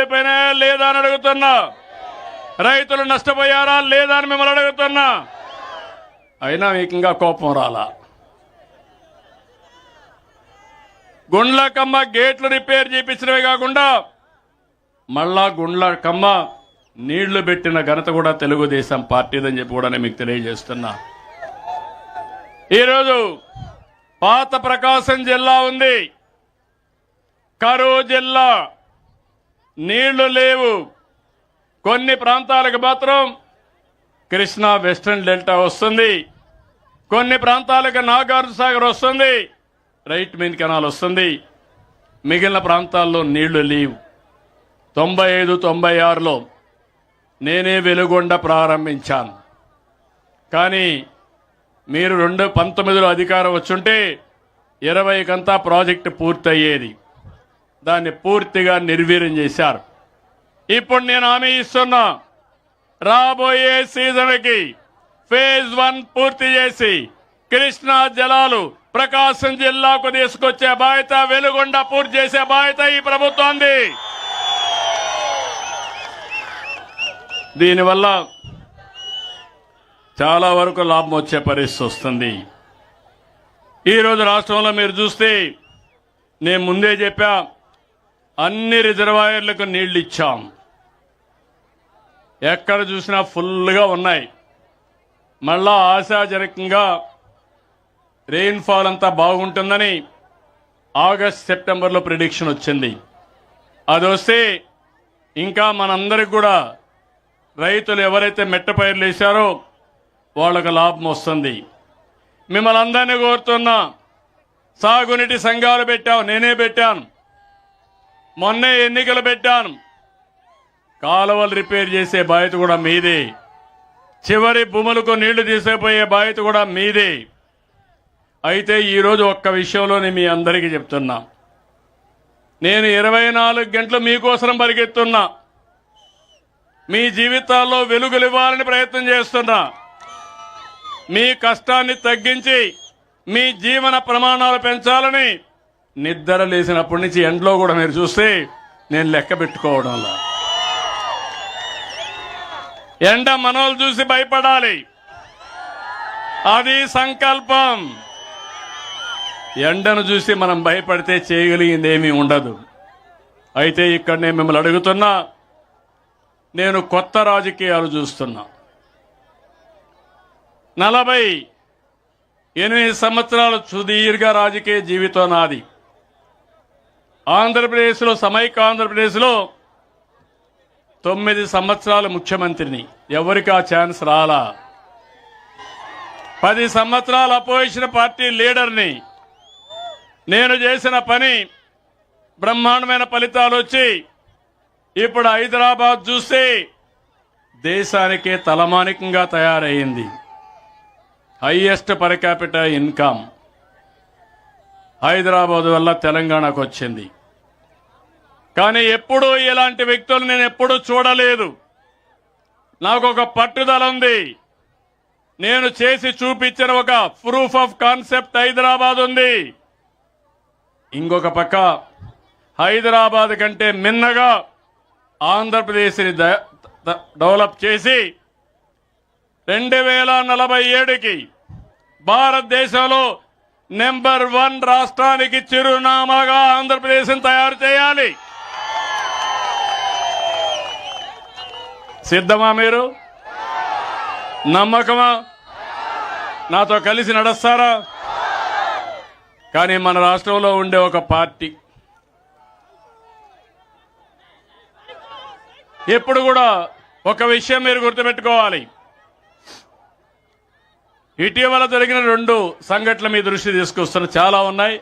వెళ్ళిపోయినాయా లేదా అని అడుగుతున్నా. రైతులు నష్టపోయారా లేదా అని మిమ్మల్ని అడుగుతున్నా. అయినా మీకు ఇంకా కోపం రాలా. గుండ్లకమ్మ గేట్లు రిపేర్ చేయించినవే కాకుండా మళ్ళా గుండ్లకమ్మ నీళ్ళు పెట్టిన ఘనత కూడా తెలుగుదేశం పార్టీదని చెప్పి కూడా నేను మీకు తెలియజేస్తున్నా. ఈరోజు పాత ప్రకాశం జిల్లా ఉంది. కరూ జిల్లా. నీళ్ళు లేవు. కొన్ని ప్రాంతాలకు మాత్రం కృష్ణా వెస్ట్రన్ డెల్టా వస్తుంది. కొన్ని ప్రాంతాలకు నాగార్జున సాగర్ వస్తుంది. రైట్ మెయిన్ కెనాల్ వస్తుంది. మిగిలిన ప్రాంతాల్లో నీళ్ళు లేవు. తొంభై ఐదు తొంభై ఆరులో నేనే వెలుగొండ ప్రారంభించాను. కానీ మీరు రెండు పంతొమ్మిదిలో అధికారం వచ్చుంటే ఇరవైకంతా ప్రాజెక్టు పూర్తయ్యేది. దాన్ని పూర్తిగా నిర్వీర్యం చేశారు. ఇప్పుడు నేను హామీ ఇస్తున్నా రాబోయే సీజన్కి ఫేజ్ వన్ పూర్తి చేసి కృష్ణా జలాలు ప్రకాశం జిల్లాకు తీసుకొచ్చే బాధ్యత వెలుగొండ పూర్తి చేసే బాధ్యత ఈ ప్రభుత్వాన్ని దీనివల్ల చాలా వరకు లాభం వచ్చే పరిస్థితి వస్తుంది. ఈరోజు రాష్ట్రంలో మీరు చూస్తే నేను ముందే చెప్పా అన్ని రిజర్వాయర్లకు నీళ్ళు ఇచ్చాం ఎక్కడ చూసినా ఫుల్గా ఉన్నాయి. మళ్ళా ఆశాజనకంగా రెయిన్ఫాల్ అంతా బాగుంటుందని ఆగస్ట్ సెప్టెంబర్లో ప్రిడిక్షన్ వచ్చింది. అది వస్తే ఇంకా మనందరికి కూడా రైతులు ఎవరైతే మెట్ట పైర్లు వేశారో వాళ్ళకు లాభం వస్తుంది. మిమ్మల్ని అందరినీ కోరుతున్నా సాగునీటి సంఘాలు పెట్టాం నేనే పెట్టాను. మొన్నే ఎన్నికలు పెట్టాను. కాలువలు రిపేర్ చేసే బాధ్యత కూడా మీదే. చివరి భూములకు నీళ్ళు తీసుకుపోయే బాధ్యత కూడా మీదే. అయితే ఈరోజు ఒక్క విషయంలోనే మీ అందరికీ చెప్తున్నా. నేను ఇరవై నాలుగు గంటలు మీకోసం పరిగెత్తున్నా. మీ జీవితాల్లో వెలుగులు ఇవ్వాలని ప్రయత్నం చేస్తున్నా. మీ కష్టాన్ని తగ్గించి మీ జీవన ప్రమాణాలు పెంచాలని నిద్ర లేచినప్పటి నుంచి ఎండలో కూడా మీరు చూస్తే నేను లెక్క పెట్టుకోవడంలా ఎండ మనోలు చూసి భయపడాలి. అది సంకల్పం. ఎండను చూసి మనం భయపడితే చేయగలిగింది ఏమీ ఉండదు. అయితే ఇక్కడ నేను మిమ్మల్ని అడుగుతున్నా నేను కొత్త రాజకీయాలు చూస్తున్నా. నలభై ఎనిమిది సంవత్సరాల సుదీర్ఘ రాజకీయ జీవితం నాది. ఆంధ్రప్రదేశ్లో సమైక్య ఆంధ్రప్రదేశ్లో తొమ్మిది సంవత్సరాల ముఖ్యమంత్రిని. ఎవరికి ఆ ఛాన్స్ రాలా? పది సంవత్సరాల అపోజిషన్ పార్టీ లీడర్ని నేను చేసిన పని బ్రహ్మాండమైన ఫలితాలు వచ్చి ఇప్పుడు హైదరాబాద్ చూస్తే దేశానికే తలమానికంగా తయారయ్యింది highest per capital income. Hyderabad వల్ల తెలంగాణకు వచ్చింది. కానీ ఎప్పుడూ ఇలాంటి వ్యక్తులు నేను ఎప్పుడూ చూడలేదు. నాకు ఒక పట్టుదల ఉంది. నేను చేసి చూపించిన ఒక ప్రూఫ్ ఆఫ్ కాన్సెప్ట్ హైదరాబాద్ ఉంది. ఇంకొక పక్క హైదరాబాద్ కంటే మిన్నగా ఆంధ్రప్రదేశ్ని డెవలప్ చేసి రెండు వేల నలభై ఏడుకి భారతదేశంలో నెంబర్ వన్ రాష్ట్రానికి చిరునామాగా ఆంధ్రప్రదేశ్ని తయారు చేయాలి. సిద్ధమా మీరు? నమ్మకమా? నాతో కలిసి నడుస్తారా? కానీ మన రాష్ట్రంలో ఉండే ఒక పార్టీ. ఎప్పుడు కూడా ఒక విషయం మీరు గుర్తుపెట్టుకోవాలి. ఇటీవల జరిగిన రెండు సంఘటనల మీ దృష్టి తీసుకొస్తున్న చాలా ఉన్నాయి.